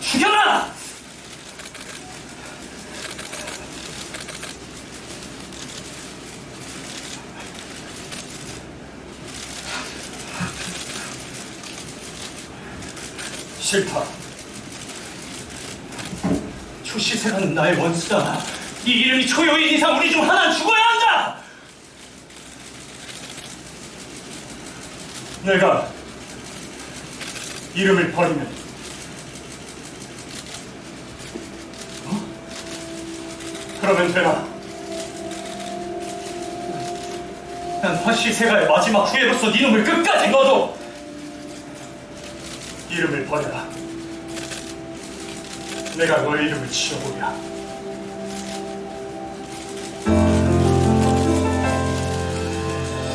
죽여라! 싫다. 초시세라는 나의 원수다. 네 이름이 초요인 이상 우리 중 하나는 죽어야 한다! 내가 이름을 버리면 그러면 되나? 난 화시세가의 마지막 후예로서 네 놈을 끝까지 넣어도 이름을 버려라. 내가 너의 이름을 지어보랴.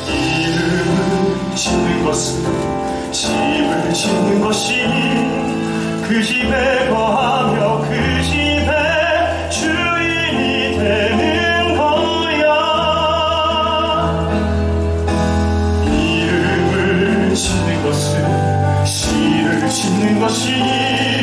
이름을 짓는 것은 집을 짓는 것이니 그 집에 거하며 짓는 것이니